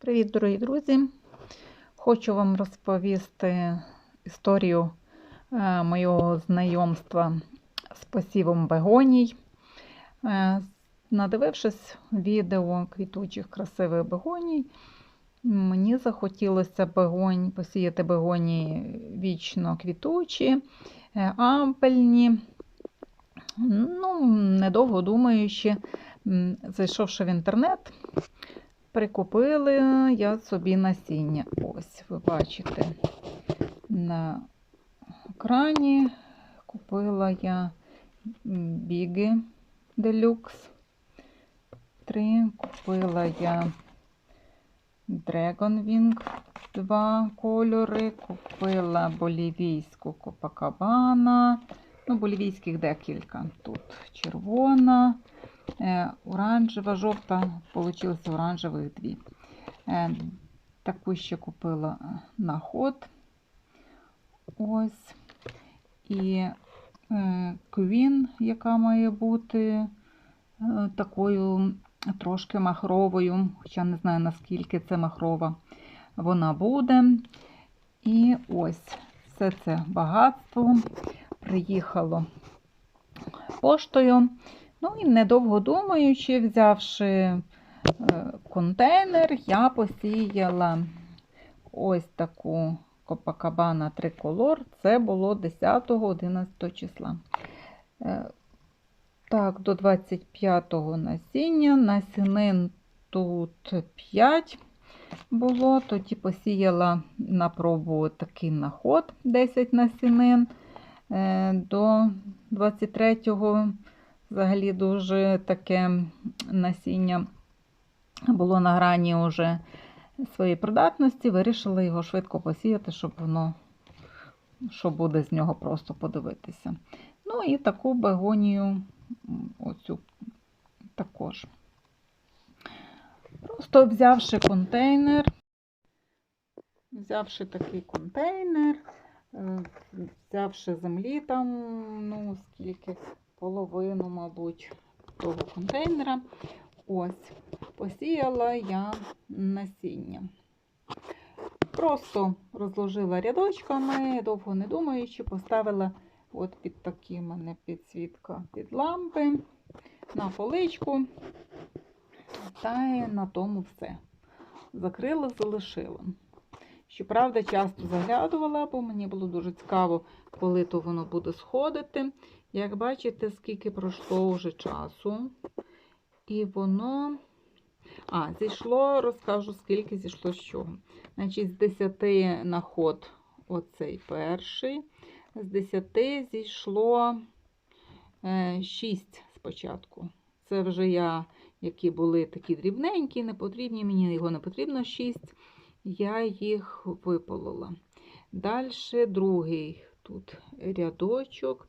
Привіт, дорогі друзі! Хочу вам розповісти історію е, моєго знайомства з посівом бегоній. Е, Надивившись відео квітучих красивих бегоній, мені захотілося бегонь, посіяти бегонії вічно квітучі, е, ампельні. Ну, недовго думаючи, зайшовши в інтернет, прикупили я собі насіння. Ось, ви бачите, на екрані купила я Біги Deluxe 3, купила я Dragon Wing 2 кольори, купила болівійську Копакабана. Ну, болівійських декілька. Тут червона, е, оранжева, жовта, вийшло оранжевих дві. Е, таку ще купила на ход. Ось. І е, Queen, яка має бути е, такою трошки махровою, хоча не знаю, наскільки це махрова вона буде. І ось все це багатство приїхало поштою. Ну і недовго думаючи, взявши е, контейнер, я посіяла ось таку Копакабана триколор. Це було 10-11 числа. Е, Так, до 25-го насіння. Насінин тут 5 було. Тоді посіяла на пробу такий наход 10 насінин. Е, До 23-го взагалі дуже таке насіння було на грані уже своєї придатності. Вирішила його швидко посіяти, щоб воно, що буде з нього просто подивитися. Ну і таку бегонію, оцю також. Просто взявши контейнер, взявши такий контейнер, взявши землі там, ну, скільки, половину, мабуть, того контейнера, ось, посіяла я насіння. Просто розложила рядочками, довго не думаючи, поставила от під такі мене підсвітка під лампи, на поличку, та на тому все. Закрила, залишила. Щоправда, часто заглядувала, бо мені було дуже цікаво, коли то воно буде сходити. Як бачите, скільки пройшло вже часу. І воно. А, зійшло, розкажу, скільки зійшло з чого. Значить, з 10 на ход оцей перший. З 10 зійшло 6 спочатку. Це вже я, які були такі дрібненькі, не потрібні, мені його не потрібно 6 я їх виполола. Далі другий тут рядочок.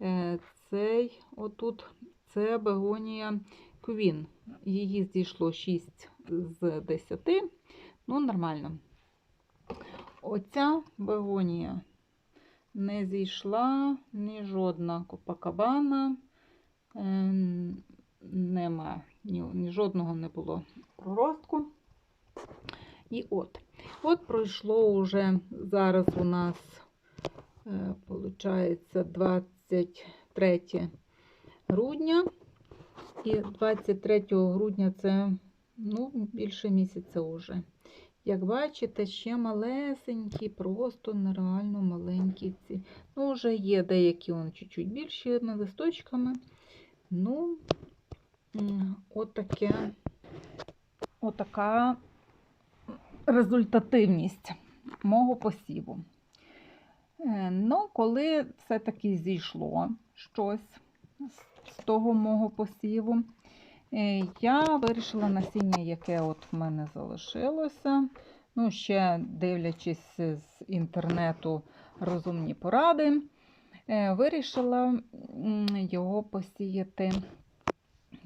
Е, цей отут це бегонія Квін. Її зійшло 6 з 10. Ну, нормально. Оця бегонія не зійшла ні жодна копакабана, е, нема, ні, ні жодного не було проростку. І от. От пройшло вже зараз у нас, виходить, 23 грудня. І 23 грудня це ну, більше місяця вже. Як бачите, ще малесенькі, просто нереально маленькі ці. Ну, вже є деякі он чуть-чуть більшими листочками. Ну, отаке, отака результативність мого посіву. Е, ну, коли все-таки зійшло щось з того мого посіву, е, я вирішила насіння, яке от в мене залишилося. Ну, ще дивлячись з інтернету розумні поради, е, вирішила його посіяти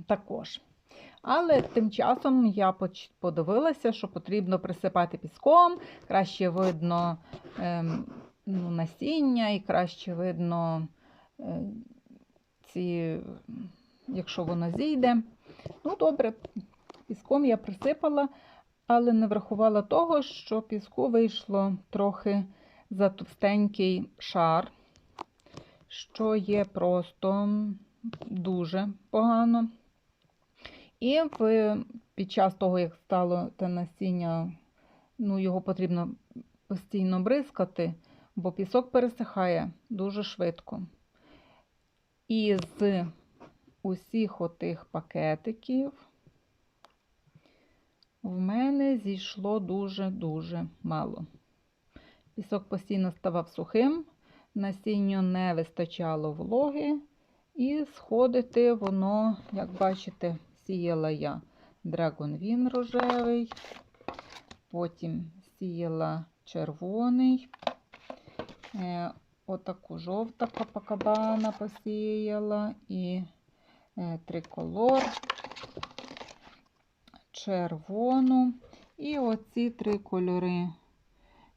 також. Але тим часом я подивилася, що потрібно присипати піском, краще видно ем, ну, насіння і краще видно, е, ці, якщо воно зійде. Ну, добре, піском я присипала, але не врахувала того, що піску вийшло трохи затовстенький шар, що є просто дуже погано. І в, під час того, як стало те насіння, ну, його потрібно постійно бризкати, бо пісок пересихає дуже швидко. І з усіх отих пакетиків в мене зійшло дуже-дуже мало. Пісок постійно ставав сухим, насінню не вистачало вологи, і сходити воно, як бачите, сіяла я драгонвін рожевий, потім сіяла червоний, е, отаку жовта капакабана посіяла і е, триколор, червону. І оці три кольори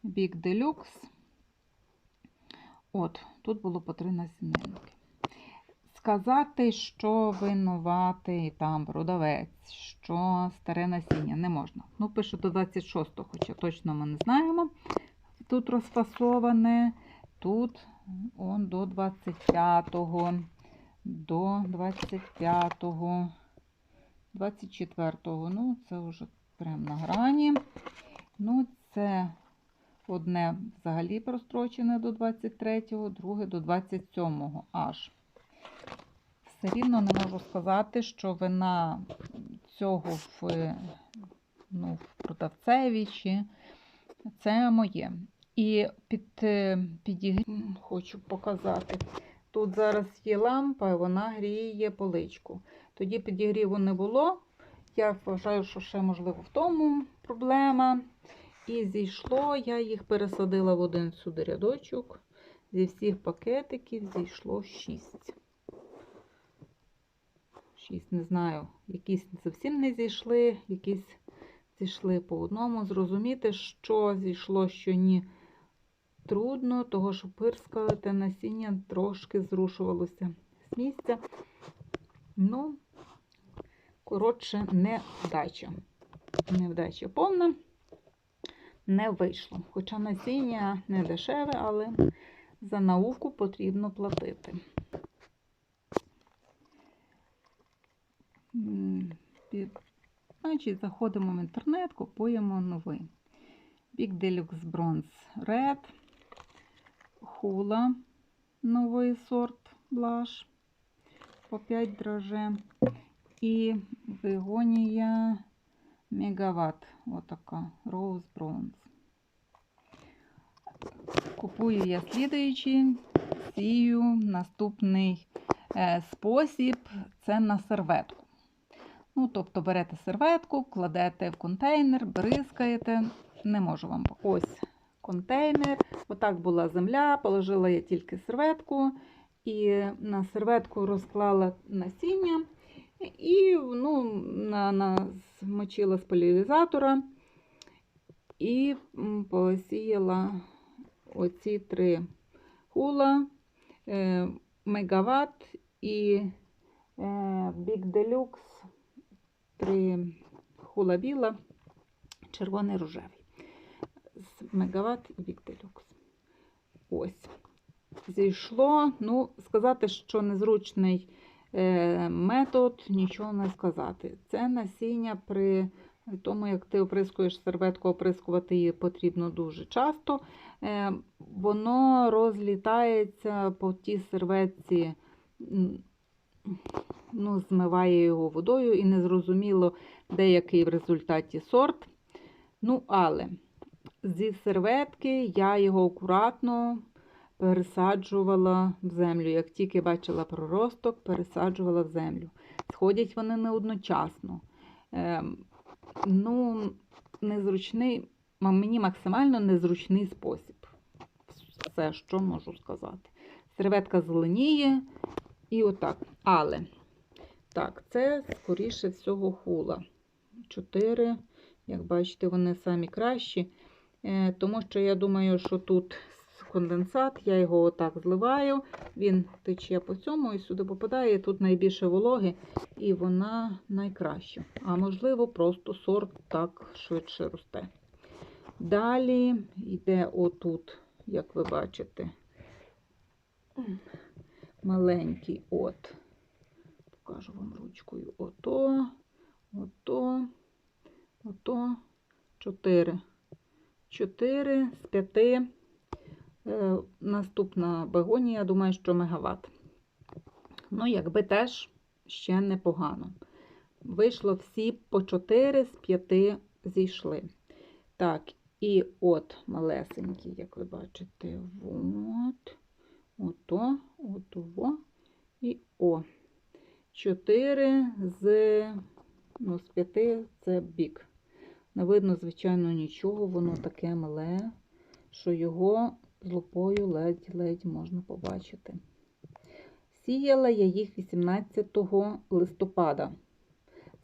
Big Deluxe. От, тут було по три насінинки. Сказати, що винуватий там продавець, що старе насіння не можна. Ну, пише до 26-го, хоча точно ми не знаємо. Тут розфасоване, тут он до 25-го, до 25-го, 24-го. Ну, це вже прямо на грані. Ну, це одне взагалі прострочене до 23-го, друге до 27-го аж все рівно не можу сказати, що вина цього в, ну, в продавцеві чи це моє. І під підігрів хочу показати. Тут зараз є лампа, і вона гріє поличку. Тоді підігріву не було. Я вважаю, що ще, можливо, в тому проблема. І зійшло, я їх пересадила в один сюди рядочок. Зі всіх пакетиків зійшло 6. 6, не знаю, якісь зовсім не зійшли, якісь зійшли по одному. Зрозуміти, що зійшло, що ні. Трудно, того, що пирскали, те насіння трошки зрушувалося з місця. Ну, коротше, невдача. Невдача повна, не вийшло. Хоча насіння не дешеве, але за науку потрібно платити. Значить, заходимо в інтернет, купуємо новий. Big Deluxe Bronze Red, Hula, новий сорт блаш по 5 дроже. І Бегонія Мегаватт. Отака Rose Bronze. Купую я слідуючий, сію наступний е, спосіб це на серветку. Ну, тобто берете серветку, кладете в контейнер, бризкаєте. Не можу вам Ось контейнер. Отак була земля, положила я тільки серветку, і на серветку розклала насіння і ну, на, на, змочила з поляризатора і посіяла оці три хула, е, мегаватт і е, Big три хула біла, червоний рожевий. З мегаватт і Deluxe. Ось. Зійшло, ну, сказати, що незручний е, метод, нічого не сказати. Це насіння при тому, як ти оприскуєш серветку, оприскувати її потрібно дуже часто. Е, воно розлітається по тій серветці ну, змиває його водою і незрозуміло, деякий в результаті сорт. Ну, але зі серветки я його акуратно пересаджувала в землю. Як тільки бачила проросток, пересаджувала в землю. Сходять вони не одночасно. Е, ну, незручний, мені максимально незручний спосіб. Все, що можу сказати. Серветка зеленіє і отак. Але так, це, скоріше всього, хула. Чотири, як бачите, вони самі кращі. Е, тому що я думаю, що тут конденсат, я його отак зливаю, він тече по цьому і сюди попадає. Тут найбільше вологи, і вона найкраща. А можливо, просто сорт так швидше росте. Далі йде отут, як ви бачите, маленький от. Покажу вам ручкою. Ото, ото, ото, чотири. Чотири з п'яти. Е, наступна бегонія, думаю, що мегаватт. Ну, якби теж ще непогано. Вийшло всі по 4 з 5 зійшли. Так, і от малесенькі, як ви бачите, от, ото, ото, і о. 4 з, ну, з 5 це бік. Не видно, звичайно, нічого, воно таке мале, що його з лупою ледь-ледь можна побачити. Сіяла я їх 18 листопада.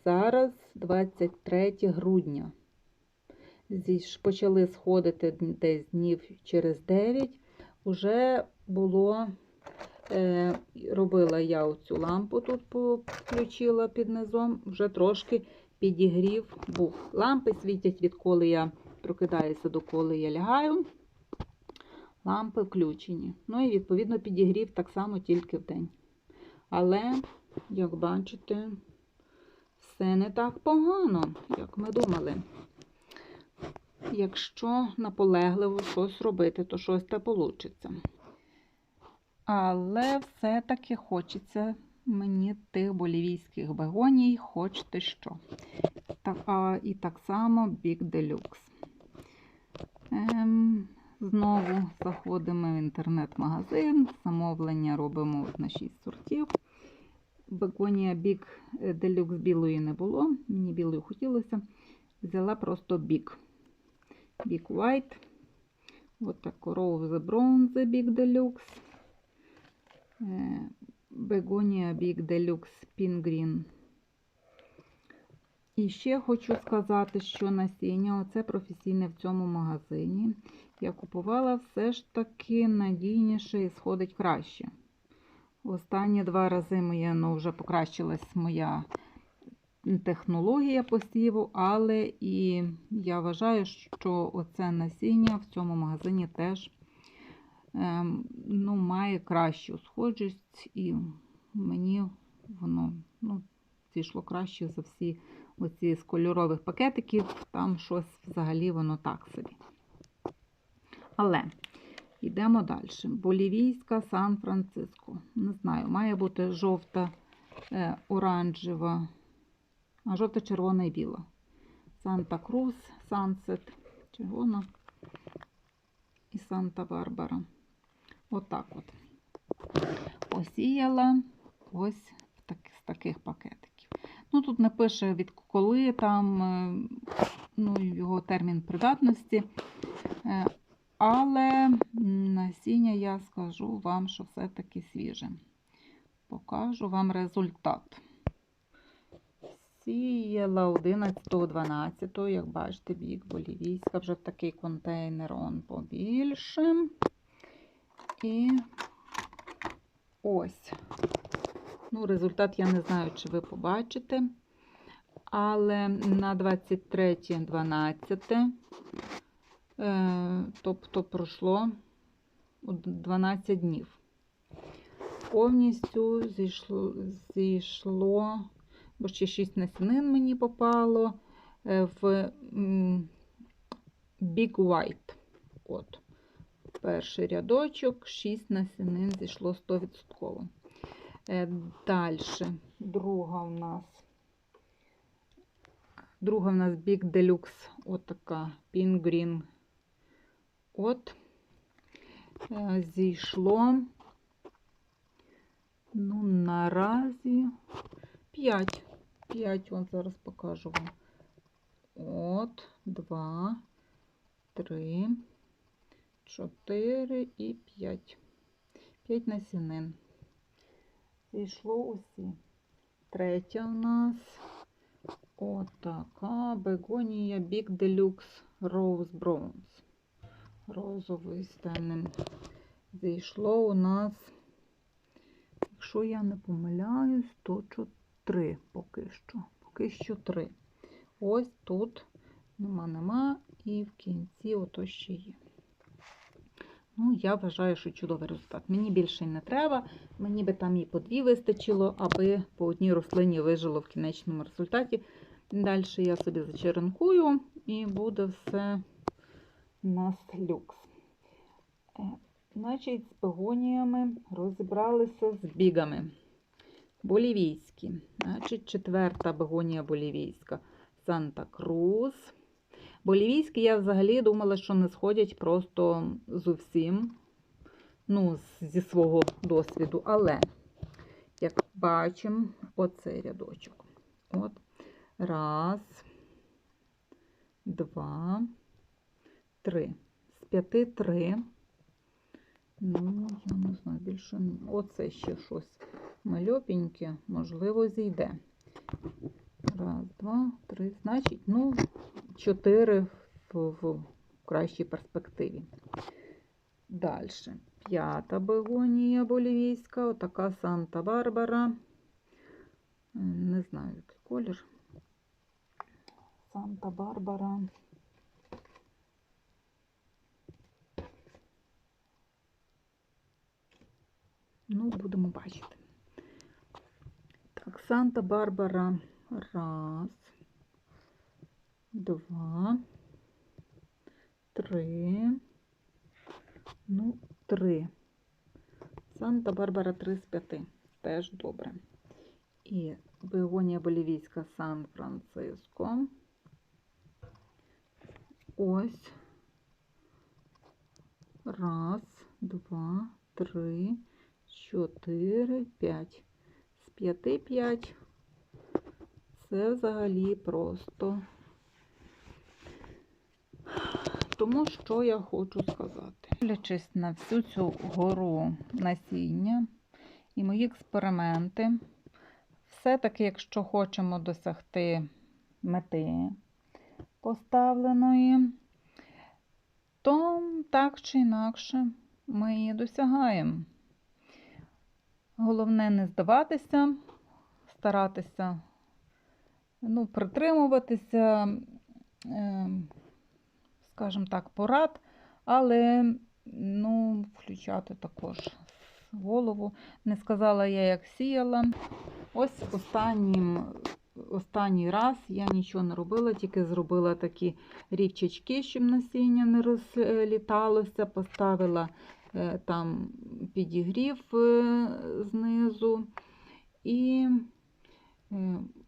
Зараз 23 грудня. Почали сходити десь днів через 9. Уже було, робила я оцю лампу тут включила під низом, вже трошки підігрів був. Лампи світять, відколи я прокидаюся, доколи я лягаю. Лампи включені. Ну і, відповідно, підігрів так само тільки в день. Але, як бачите, все не так погано, як ми думали. Якщо наполегливо щось робити, то щось та вийде. Але все-таки хочеться мені тих болівійських бегоній, хочете що. Так, а, І так само Big Deluxe. Ем, Знову заходимо в інтернет-магазин, замовлення робимо на 6 сортів. Беконія Big Deluxe білої не було, мені білої хотілося. Взяла просто Big. Big White. От так Rose Bronze Big Deluxe. Бегонія Big Deluxe Green. І ще хочу сказати, що насіння, оце професійне в цьому магазині. Я купувала все ж таки надійніше і сходить краще. Останні два рази моя, ну, вже покращилась моя технологія посіву, але і я вважаю, що оце насіння в цьому магазині теж ну, має кращу схожість, і мені воно ну, зійшло краще за всі оці з кольорових пакетиків, там щось взагалі воно так собі. Але йдемо далі. Болівійська Сан-Франциско. Не знаю, має бути жовта, е, оранжева, а жовта-червона і біла. Санта-Крус, Сансет, червона і Санта-Барбара. Отак от, Посіяла ось з таких пакетиків. Ну, Тут не пише від коли там е, ну, його термін придатності. Е, але насіння я скажу вам, що все-таки свіже. Покажу вам результат. Сіяла 11-12, як бачите, бік болівійська, вже такий контейнер он побільше. І ось. Ну, результат я не знаю, чи ви побачите. Але на 23-12 Е, тобто пройшло 12 днів. Повністю зійшло, зійшло бо ще 6 насінин мені попало е, в Big White. От. Перший рядочок, 6 насінин зійшло 100%. Е, Далі, друга в нас. Друга в нас Big Deluxe, отака Green От, е, зійшло, ну, наразі 5. 5, от зараз покажу вам. От, 2, 3, 4 і 5. 5 насінин. Зійшло усі. Третя у нас отака бегонія Big Deluxe Rose Bronze. розовий темним. Зійшло у нас, якщо я не помиляюсь, то 3 поки що. Поки що 3. Ось тут нема, нема, і в кінці ото ще є. Ну, я вважаю, що чудовий результат. Мені більше не треба. Мені би там і по дві вистачило, аби по одній рослині вижило в кінечному результаті. Далі я собі зачеренкую і буде все у нас люкс. Е, Значить, з бегоніями розібралися з бігами. Болівійські. Значить, четверта бегонія болівійська. Болівійські я взагалі думала, що не сходять просто з усім, ну, зі свого досвіду. Але, як бачимо, оцей рядочок. От. Раз, два, три. З п'яти три. Ну, я не знаю, більше. Оце ще щось мальопеньке, можливо, зійде. Раз, два, три. Значить, ну, чотири в, в кращій перспективі. Далі. П'ята бегонія болівійська, отака Санта-Барбара. Не знаю, який колір. Санта-Барбара. Ну, будемо бачити. Так, Санта-Барбара. Раз, два, три. Ну, три. Санта-Барбара 3 з 5. Теж добре. І Бегонія Болівійська Сан-Франциско. Ось. Раз, два, три, чотири, п'ять. З п'яти п'ять. Це взагалі просто. Тому що я хочу сказати. Дивлячись на всю цю гору насіння і мої експерименти, все-таки, якщо хочемо досягти мети поставленої, то так чи інакше ми її досягаємо. Головне не здаватися, старатися ну, притримуватися, е, скажімо так, порад, але ну, включати також голову. Не сказала я, як сіяла. Ось останнім, останній раз я нічого не робила, тільки зробила такі рівчачки, щоб насіння не розліталося, поставила е, там підігрів е, знизу і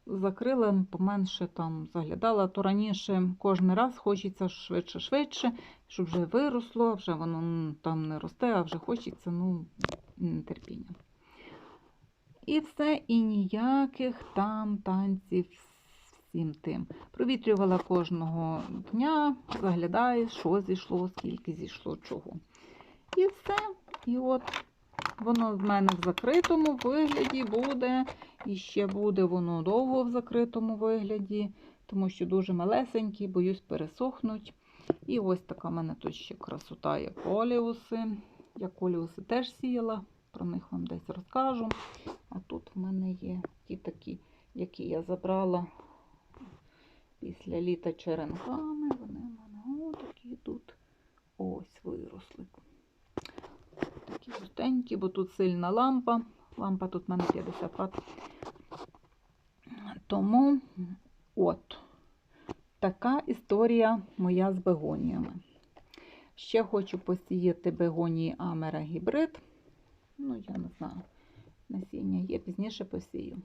закрила, поменше там заглядала, то раніше кожен раз хочеться швидше-швидше, щоб вже виросло, вже воно там не росте, а вже хочеться ну, нетерпіння. І все, і ніяких там танців всім тим. Провітрювала кожного дня, заглядаєш, що зійшло, скільки зійшло, чого. І все. І от воно в мене в закритому вигляді буде. І ще буде воно довго в закритому вигляді, тому що дуже малесенькі, боюсь, пересохнуть. І ось така в мене тут ще красота є коліуси. Я коліуси теж сіяла, про них вам десь розкажу. А тут в мене є ті такі, які я забрала після літа черенками. Вони в мене отакі тут ось виросли. Такі густенькі, бо тут сильна лампа. Лампа тут в мене 50 Вт. Тому от така історія моя з бегоніями. Ще хочу посіяти бегонії Амера гібрид. Ну, я не знаю, насіння є, пізніше посію.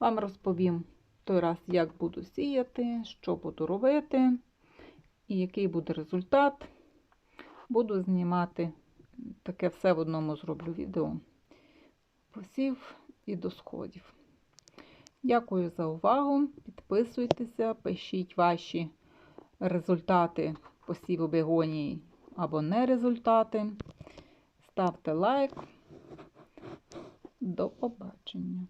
Вам розповім той раз, як буду сіяти, що буду робити і який буде результат. Буду знімати таке все в одному зроблю відео. Посів і до сходів. Дякую за увагу. Підписуйтеся, пишіть ваші результати посіву бегонії або не результати. Ставте лайк. До побачення.